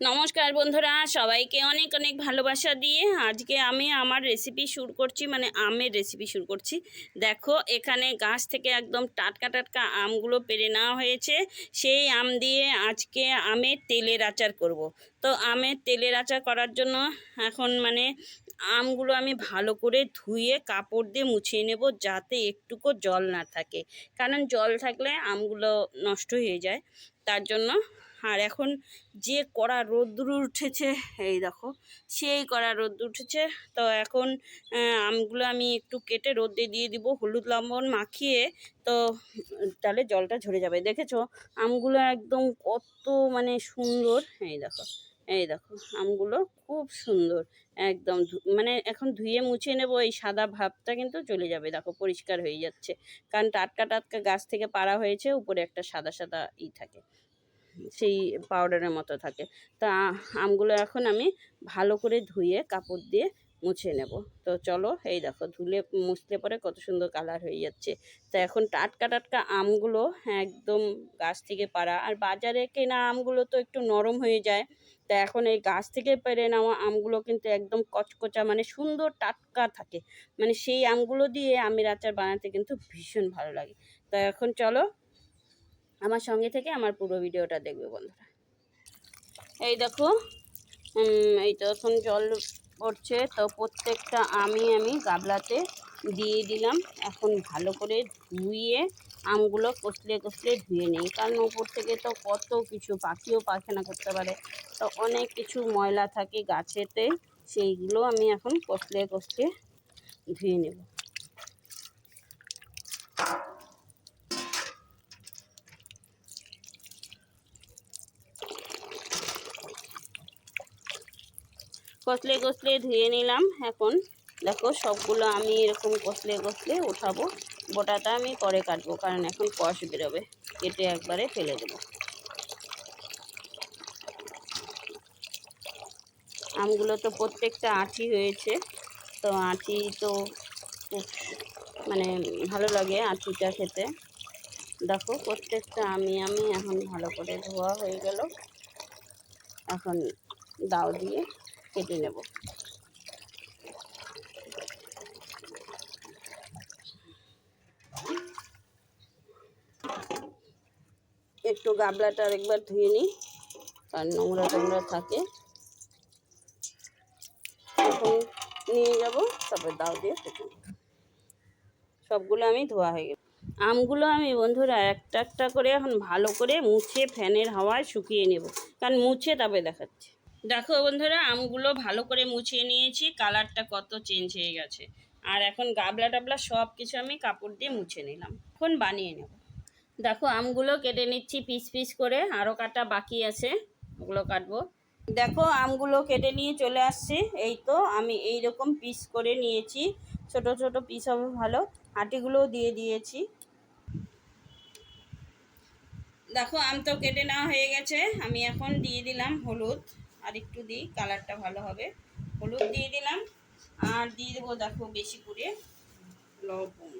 নমস্কার বন্ধুরা, সবাইকে অনেক অনেক ভালোবাসা দিয়ে আজকে আমি আমার রেসিপি শুরু করছি মানে আমের রেসিপি শুরু করছি। দেখো, এখানে গাছ থেকে একদম টাটকা টাটকা আমগুলো পেরে নেওয়া হয়েছে। সেই আম দিয়ে আজকে আমের তেলের আচার করব। তো আমের তেলের আচার করার জন্য এখন মানে আমগুলো আমি ভালো করে ধুয়ে কাপড় দিয়ে মুছিয়ে নেব, যাতে একটুকু জল না থাকে। কারণ জল থাকলে আমগুলো নষ্ট হয়ে যায়। তার জন্য। আর এখন যে কড়া রোদ্দুর উঠেছে, এই দেখো, সেই কড়া রোদ্দুর উঠেছে। তো এখন আমগুলো আমি একটু কেটে রোদ্দে দিয়ে দিব, হলুদ লম্বন মাখিয়ে। তো তাহলে জলটা ঝরে যাবে। দেখেছ? আমগুলো একদম কত মানে সুন্দর। এই দেখো। এই দেখো, আমগুলো খুব সুন্দর, একদম মানে এখন ধুয়ে মুছে নেব এই সাদা ভাবটা কিন্তু চলে যাবে, দেখো পরিষ্কার হয়ে যাচ্ছে। কারণ টাটকা টাটকা গাছ থেকে পাড়া হয়েছে, উপরে একটা সাদা সাদা ই থাকে, সেই পাউডারের মতো থাকে। তা আমগুলো এখন আমি ভালো করে ধুয়ে কাপড় দিয়ে মুছে নেব। তো চলো, এই দেখো, ধুলে মুছলে পরে কত সুন্দর কালার হয়ে যাচ্ছে। তো এখন টাটকা টাটকা আমগুলো একদম গাছ থেকে পাড়া, আর বাজারে কেনা আমগুলো তো একটু নরম হয়ে যায়। তা এখন এই গাছ থেকে পেরে নেওয়া আমগুলো কিন্তু একদম কচকচা মানে সুন্দর টাটকা থাকে। মানে সেই আমগুলো দিয়ে আমের আচার বানাতে কিন্তু ভীষণ ভালো লাগে। তো এখন চলো আমার সঙ্গে থেকে আমার পুরো ভিডিওটা দেখবে বন্ধুরা। এই দেখো এই তো এখন জল পড়ছে। তো প্রত্যেকটা আমি আমি গাবলাতে দিয়ে দিলাম। এখন ভালো করে ধুয়ে আমগুলো কষলে কষলে ধুয়ে নিই। কারণ ওপর থেকে তো কত কিছু পাখিও পায়খানা করতে পারে। তো অনেক কিছু ময়লা থাকে গাছেতে, সেইগুলো আমি এখন কষলে কষলে ধুয়ে নেব। কষলে কষলে ধুয়ে নিলাম এখন। দেখো সবগুলো আমি এরকম কষলে কষলে উঠাবো গোটাটা আমি পরে কাটবো, কারণ এখন কষ বেরোবে, কেটে একবারে ফেলে দেবো। আমগুলো তো প্রত্যেকটা আঁটি হয়েছে। তো আঁটি তো খুব মানে ভালো লাগে আঁটিটা খেতে। দেখো প্রত্যেকটা আমি আমি এখন ভালো করে ধোয়া হয়ে গেল। এখন দাও দিয়ে কেটে নেব। একটু গাবলাটা আরেকবার ধুয়ে নিই, কারণ নোংরা টোংরা থাকে। তারপর দাও দিয়ে সবগুলো আমি ধোয়া হয়ে গেল। আমগুলো আমি বন্ধুরা একটা একটা করে এখন ভালো করে মুছে ফ্যানের হাওয়ায় শুকিয়ে নেব। কারণ মুছে তবে দেখাচ্ছি। দেখো বন্ধুরা, আমগুলো ভালো করে মুছিয়ে নিয়েছি। কালারটা কত চেঞ্জ হয়ে গেছে। আর এখন গাবলা টাবলা সব কিছু আমি কাপড় দিয়ে মুছে নিলাম। এখন বানিয়ে নেব। দেখো আমগুলো কেটে নিচ্ছি পিস পিস করে। আরও কাটা বাকি আছে। ওগুলো কাটবো। দেখো আমগুলো কেটে নিয়ে চলে আসছি। এই তো আমি এই রকম পিস করে নিয়েছি। ছোট ছোট পিস হবে ভালো। আটিগুলোও দিয়ে দিয়েছি। দেখো আম তো কেটে নেওয়া হয়ে গেছে। আমি এখন দিয়ে দিলাম হলুদ। আর একটু দিই কালারটা ভালো হবে। হলুদ দিয়ে দিলাম। আর দিয়ে দেবো দেখো বেশি করে লবণ।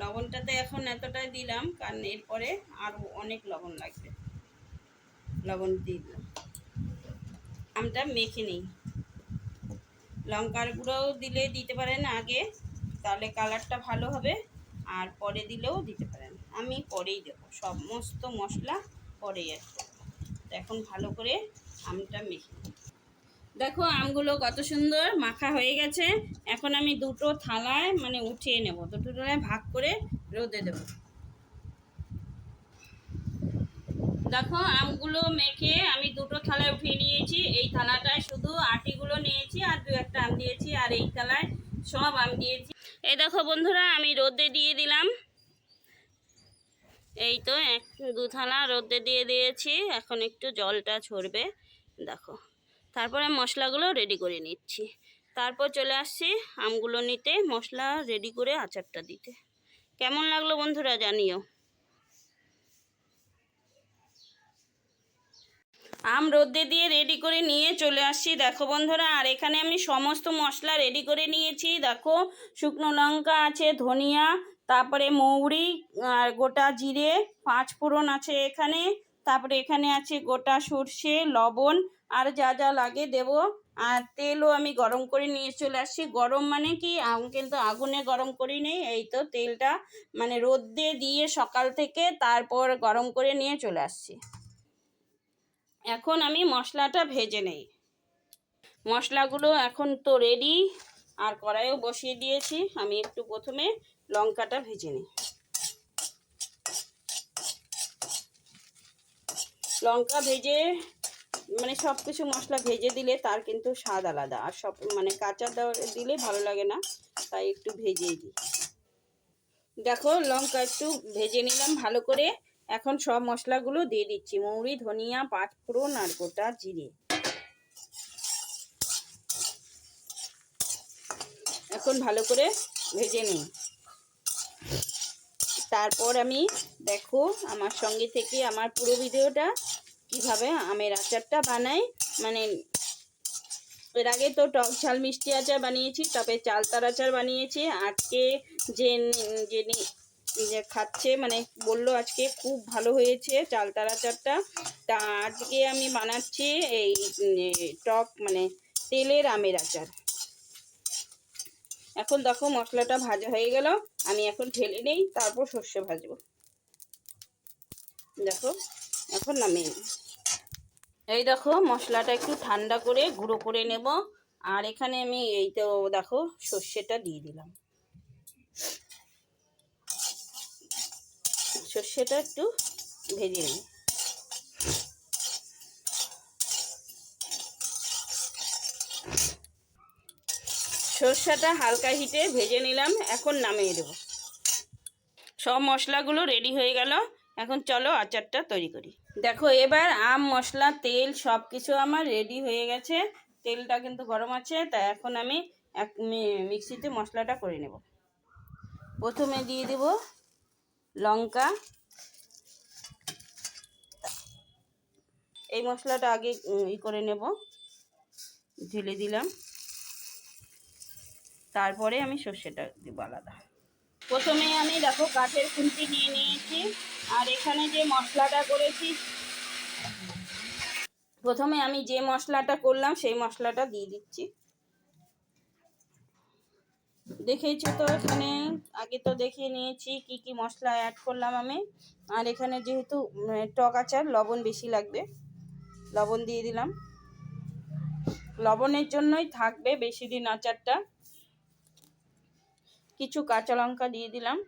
লবণটাতে এখন এতটাই দিলাম, কারণ এরপরে আরও অনেক লবণ লাগবে। লবণ দিয়ে দিলাম। আমটা মেখে নিই। লঙ্কার গুঁড়োও দিলে দিতে পারেন আগে, তাহলে কালারটা ভালো হবে, আর পরে দিলেও দিতে পারেন। আমি পরেই দেবো সমস্ত মশলা পরেই আর এখন ভালো করে আমটা মেখে দেখো আমগুলো কত সুন্দর মাখা হয়ে গেছে। এখন আমি দুটো থালায় মানে উঠিয়ে নেব, দুটো থালায় ভাগ করে রোদে দেব। দেখো, আমগুলো মেখে আমি দুটো থালায় উঠিয়ে নিয়েছি। এই থালাটায় শুধু আটিগুলো নিয়েছি আর দু একটা আম দিয়েছি আর এই থালায় সব আম দিয়েছি। এই দেখো বন্ধুরা, আমি রোদে দিয়ে দিলাম। এই তো এক, দু থালা রোদে দিয়ে দিয়েছি। এখন একটু জলটা ছড়বে দেখো, তারপরে মশলাগুলো রেডি করে নিচ্ছি। তারপর চলে আসছি আমগুলো নিতে, মশলা রেডি করে আচারটা দিতে। কেমন লাগল বন্ধুরা জানিও। আম রোদে দিয়ে রেডি করে নিয়ে চলে আসছি। দেখো বন্ধুরা, আর এখানে আমি সমস্ত মশলা রেডি করে নিয়েছি। দেখো, শুকনো লঙ্কা আছে, ধনিয়া, তারপরে মৌরি, আর গোটা জিরে, পাঁচ ফোড়ন আছে এখানে। তারপরে এখানে আছে গোটা সর্ষে, লবণ, আর যা যা লাগে দেব। আর তেলও আমি গরম করে নিয়ে চলে আসছি। গরম মানে কি? কিন্তু আগুনে গরম করি নেই, এই তো তেলটা। মানে রোদ্দে দিয়ে সকাল থেকে তারপর গরম করে নিয়ে চলে আসছি। এখন আমি মশলাটা ভেজে নেই। মশলাগুলো এখন তো রেডি আর কড়াইও বসিয়ে দিয়েছি। আমি একটু প্রথমে লঙ্কাটা ভেজে নিই। লঙ্কা ভেজে মানে সব কিছু মশলা ভেজে দিলে তার কিন্তু স্বাদ আলাদা। আর সব মানে কাঁচা দিলে ভালো লাগে না, তাই একটু ভেজেই দিই। দেখো লঙ্কা একটু ভেজে নিলাম ভালো করে। এখন সব মশলাগুলো দিয়ে দিচ্ছি। মৌরি, ধনিয়া, পাঁচফোড়ন আর গোটা জিরে। এখন ভালো করে ভেজে নিই। তারপর আমি দেখো আমার সঙ্গে থেকে আমার পুরো ভিডিওটা কীভাবে আমের আচারটা বানাই। মানে এর আগে তো টক ঝাল মিষ্টি আচার বানিয়েছি তবে চালতার আচার বানিয়েছি। আজকে যে যে খাচ্ছে মানে বলল আজকে খুব ভালো হয়েছে চালতার আচারটা তা আজকে আমি বানাচ্ছি এই টক মানে তেলের আমের আচার। এখন দেখো মশলাটা ভাজা হয়ে গেল, আমি এখন ঢেলে নেই, তারপর সর্ষে ভাজবো। দেখো, এখন নামিয়ে এই দেখো মশলাটা একটু ঠান্ডা করে গুঁড়ো করে নেব, আর এখানে আমি এই তো দেখো সর্ষেটা দিয়ে দিলাম। সর্ষেটা একটু ভেজে নিই সর্ষেটা হালকা হিটে ভেজে নিলাম, এখন নামিয়ে দেব। সব মশলাগুলো রেডি হয়ে গেল, এখন চলো আচারটা তৈরি করি। দেখো, এবার আম, মশলা, তেল সব কিছু আমার রেডি হয়ে গেছে। তেলটা কিন্তু গরম আছে, তাই এখন আমি এক মিক্সিতে মশলাটা করে নেব। প্রথমে দিয়ে দেব লঙ্কা। এই মশলাটা আগে ই করে নেব। ঢেলে দিলাম। তারপরে আমি সর্ষেটা দেবো আলাদা। প্রথমে আমি দেখো কাঠের খুন্তি নিয়ে নিয়েছি। আর এখানে যে মশলাটা করেছি, প্রথমে আমি যে মশলাটা করলাম, সেই মশলাটা দিয়ে দিচ্ছি। দেখেইছো তো এখানে? আগে তো দেখিয়ে নিয়েছি কি কি মশলা অ্যাড করলাম আমি। আর এখানে যেহেতু টক আচার, লবণ বেশি লাগবে। লবণ দিয়ে দিলাম। লবণের জন্যই থাকবে বেশি দিন আচারটা। কিছু কাঁচা লঙ্কা দিয়ে দিলাম।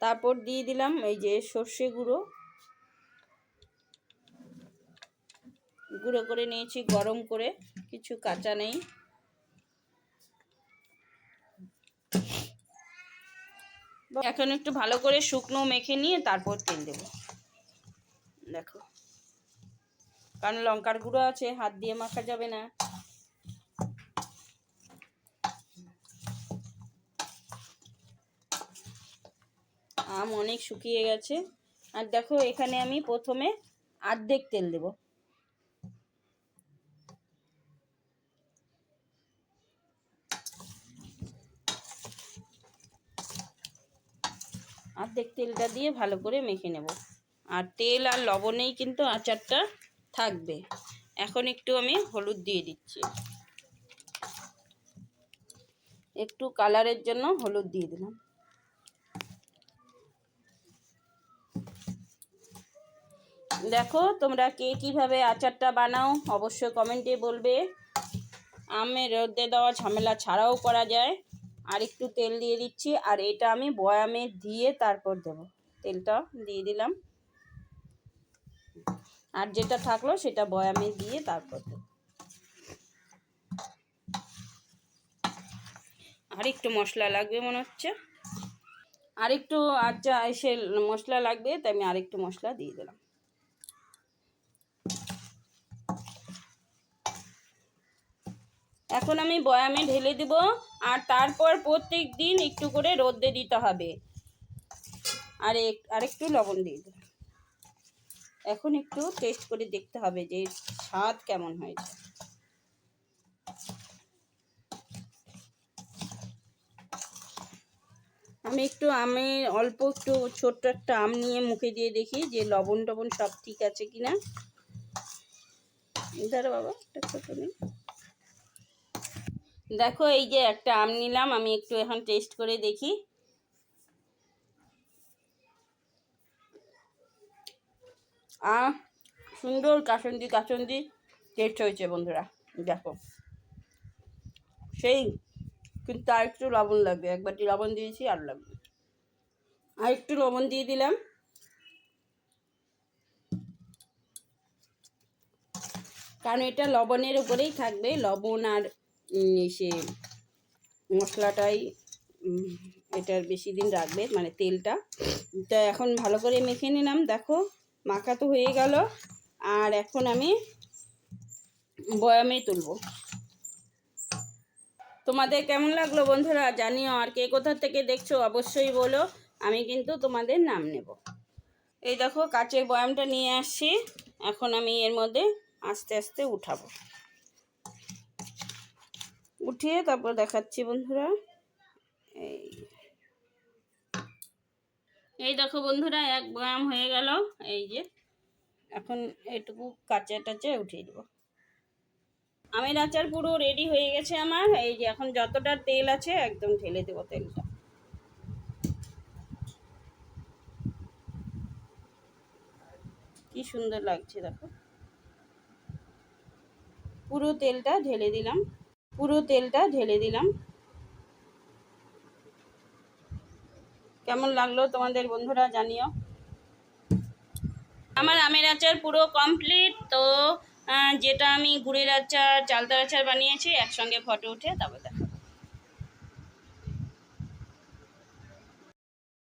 তারপর দিয়ে দিলাম এই যে সর্ষে গুঁড়ো। গুঁড়ো করে নিয়েছি, গরম করে। কিছু কাঁচা নেই। এখন একটু ভালো করে শুকনো মেখে নিয়ে তারপর তেল দেব। দেখো। কারণ লঙ্কার গুঁড়ো আছে, হাত দিয়ে মাখা যাবে না। আম অনেক শুকিয়ে গেছে। আর দেখো, এখানে আমি প্রথমে আর্ধেক তেল দেব। আর্ধেক তেলটা দিয়ে ভালো করে মেখে নেব। আর তেল আর লবণেই কিন্তু আচারটা থাকবে। এখন একটু আমি হলুদ দিয়ে দিচ্ছি। একটু কালারের জন্য হলুদ দিয়ে দিলাম। দেখো, তোমরা কে কীভাবে আচারটা বানাও অবশ্যই কমেন্টে বলবে। আমের রোদে দেওয়া ঝামেলা ছাড়াও করা যায়। আর একটু তেল দিয়ে দিচ্ছি, আর এটা আমি বয়ামে দিয়ে তারপর দেব। তেলটা দিয়ে দিলাম। আর যেটা থাকল সেটা বয়ামে দিয়ে তারপর দেব। আর একটু মশলা লাগবে মনে হচ্ছে। আর একটু আচ্ছা এসে মশলা লাগবে, তাই আমি আরেকটু মশলা দিয়ে দিলাম। এখন আমি বয়ামে ঢেলে দেব আর তারপর প্রত্যেক দিন একটু করে রোদ্দে দিতে হবে। আর এক, আরেকটু লবণ দিয়ে দেব এখন একটু টেস্ট করে দেখতে হবে যে স্বাদ কেমন হয়েছে। আমি একটু আমি অল্প একটু ছোট্ট একটা আম নিয়ে মুখে দিয়ে দেখি যে লবণ টবণ সব ঠিক আছে কিনা। ধরো বাবা, একটা ছোট নিই দেখো, এই যে একটা আম নিলাম, আমি একটু এখন টেস্ট করে দেখি। আ সুন্দর কাসন্দি কাসন্দি টেস্ট হয়েছে বন্ধুরা, দেখো। সেই, কিন্তু আর একটু লবণ লাগবে একবারটি লবণ দিয়েছি, আর লাগবে আর একটু লবণ দিয়ে দিলাম। কারণ এটা লবণের উপরেই থাকবে, লবণ আর সে মশলাটাই এটার বেশি দিন রাখবে মানে তেলটা। তা এখন ভালো করে মেখে নিলাম, দেখো, মাখা তো হয়ে গেল। আর এখন আমি বয়ামে তুলবো। তোমাদের কেমন লাগল বন্ধুরা জানিও, আর কে কোথা থেকে দেখছ অবশ্যই বলো, আমি কিন্তু তোমাদের নাম নেব। এই দেখো, কাচের বয়ামটা নিয়ে আসছি, এখন আমি এর মধ্যে আস্তে আস্তে উঠাবো। উঠিয়ে তারপর দেখাচ্ছি বন্ধুরা। এই। এই দেখো বন্ধুরা, এক বয়াম হয়ে গেল। এই যে, এখন এটুকু কাঁচা টাচে উঠিয়ে দেবো। আমের আচার পুরো রেডি হয়ে গেছে আমার। এই যে, এখন যতটা তেল আছে একদম ঢেলে দেবো তেলটা। কি সুন্দর লাগছে দেখো। পুরো তেলটা ঢেলে দিলাম। পুরো তেলটা ঢেলে দিলাম। কেমন লাগল তোমাদের বন্ধুরা জানিও। আমার আমের আচার পুরো কমপ্লিট তো যেটা আমি গুড়ের আচার, চালতার আচার বানিয়েছি, একসঙ্গে ফটো উঠে তারপর